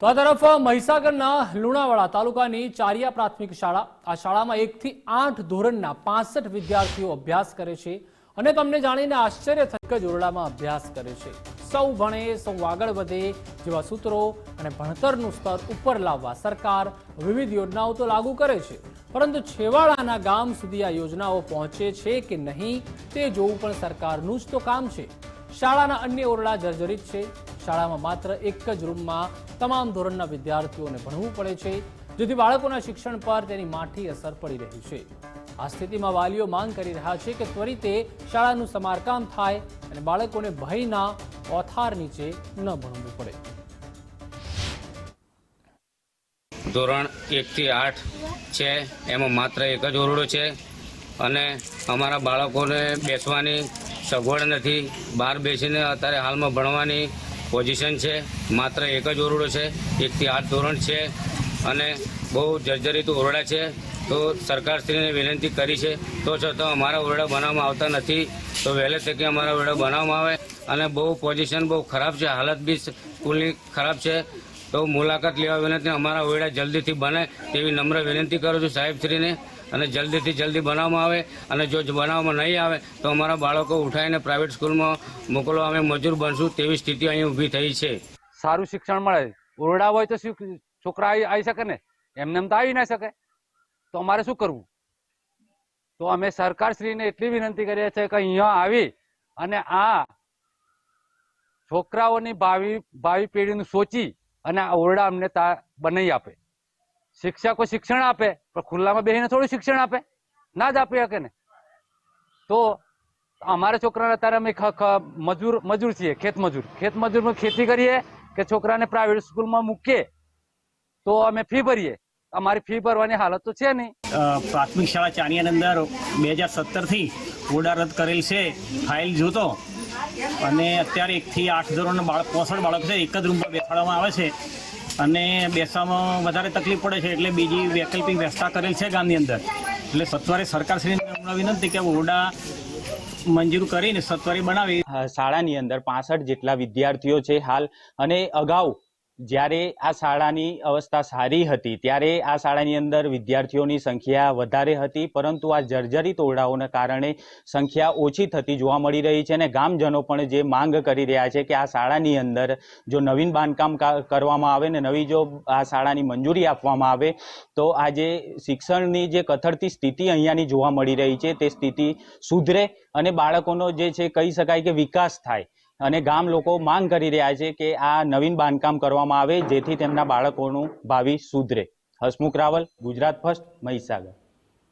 તો આ તરફ મહીસાગરના લુણાવાડા તાલુકાની ચારિયા પ્રાથમિક શાળા. આ શાળામાં એકથી આઠ ધોરણના પાસઠ વિદ્યાર્થીઓ અભ્યાસ કરે છે અને તમને જાણીને આશ્ચર્ય થશે કે ઓરડામાં અભ્યાસ કરે છે. સૌ ભણે, સૌ આગળ વધે જેવા સૂત્રો અને ભણતરનું સ્તર ઉપર લાવવા સરકાર વિવિધ યોજનાઓ તો લાગુ કરે છે. પરંતુ છેવાડાના ગામ સુધી આ યોજનાઓ પહોંચે છે કે નહીં તે જોવું પણ સરકારનું જ તો કામ છે. શાળાના અન્ય ઓરડા જર્જરિત છે. શાળામાં માત્ર એક જ રૂમમાં તમામ ધોરણના વિદ્યાર્થીઓને ભણવું પડે છે, જેથી બાળકોના શિક્ષણ પર તેની માઠી અસર પડી રહી છે. આ સ્થિતિમાં વાલીઓ માંગ કરી રહ્યા છે કે ત્વરિતે શાળાનું સમારકામ થાય અને બાળકોને ભયના ઓથાર નીચે ન ભણવું પડે. ધોરણ એકથી આઠ છે, એમાં માત્ર એક જ ઓરડો છે અને અમારા બાળકોને બેસવાની સગવડ નથી. બહાર બેસીને અત્યારે હાલમાં ભણવાની પોઝિશન છે, માત્ર એક જ ઓરડો છે, એકથી આઠ ધોરણ છે અને બહુ જર્જરિત ઓરડા છે. તો સરકારશ્રીને વિનંતી કરી છે, તો છતાં અમારા ઓરડા બનાવવામાં આવતા નથી. તો વહેલે તકે અમારા ઓરડા બનાવવામાં આવે અને બહુ પોઝિશન બહુ ખરાબ છે, હાલત બી સ્કૂલની ખરાબ છે. તો મુલાકાત લેવા વિનંતી, અમારા ઓરડા જલ્દીથી બને તેવી નમ્ર વિનંતી કરું છું સાહેબશ્રીને. અને જલ્દીથી જલ્દી બનાવવામાં આવે અને જો બનાવવામાં નહીં આવે, તો અમારા બાળકો ઉઠાઈને પ્રાઇવેટ સ્કૂલમાં મોકલવા અમે મજૂર બનશું તેવી સ્થિતિ અહીં ઊભી થઈ છે. સારું શિક્ષણ મળે. ઓરડા હોય તો છોકરા આવી શકે ને? એમને એમ તો આવી ના શકે. તો અમારે શું કરવું? તો અમે સરકારશ્રીને એટલી વિનંતી કરીએ છીએ કે અહીંયા આવી અને આ છોકરાઓની ભાવિ ભાવિ પેઢીનું સોચી અને આ ઓરડા અમને તા બનાવી આપે. શિક્ષકો શિક્ષણ આપે, પણ ખુલ્લામાં બેસીને થોડું શિક્ષણ આપે. ના જ આપી શકે ને. તો અમારા છોકરાને અત્યારે અમે મજૂર મજૂર છીએ, ખેત મજૂર. ખેત મજૂરમાં ખેતી કરીએ કે છોકરાને પ્રાઇવેટ સ્કૂલમાં મૂકીએ તો અમે ફી ભરીએ. અમારી ફી ભરવાની હાલત તો છે નહીં. પ્રાથમિક શાળા ચાણિયાની અંદર બે હજાર સત્તરથી ઓરડા રદ કરેલ છે. ફાઇલ જોતો અને અત્યારે એકથી આઠ ધોરણ બાળક, પોસઠ બાળક છે, એક જ રૂમમાં બેસાડવામાં આવે છે. અને બેસવામાં વધારે તકલીફ પડે છે એટલે બીજી વૈકલ્પિક વ્યવસ્થા કરેલ છે ગામની અંદર. એટલે સત્વરે સરકારશ્રીને હમણાં વિનંતી કે ઓરડા મંજૂર કરીને સત્વરે બનાવી. શાળાની અંદર પાસઠ જેટલા વિદ્યાર્થીઓ છે હાલ અને અગાઉ જ્યારે આ શાળાની અવસ્થા સારી હતી, ત્યારે આ શાળાની અંદર વિદ્યાર્થીઓની સંખ્યા વધારે હતી, પરંતુ આ જર્જરિત ઓરડાઓના કારણે સંખ્યા ઓછી થતી જોવા મળી રહી છે અને ગામજનો પણ જે માંગ કરી રહ્યા છે કે આ શાળાની અંદર જો નવીન બાંધકામ કરવામાં આવે ને નવી જો આ શાળાની મંજૂરી આપવામાં આવે, તો આ જે શિક્ષણની જે કથળતી સ્થિતિ અહીંયાની જોવા મળી રહી છે, તે સ્થિતિ સુધરે અને બાળકોનો જે છે, કહી શકાય કે વિકાસ થાય. અને ગામ લોકો માંગ કરી રહ્યા છે કે આ નવીન બાંધકામ કરવામાં આવે, જેથી તેમના બાળકોનું ભાવિ સુધરે. હસમુખ રાવલ, ગુજરાત ફર્સ્ટ, મહીસાગર.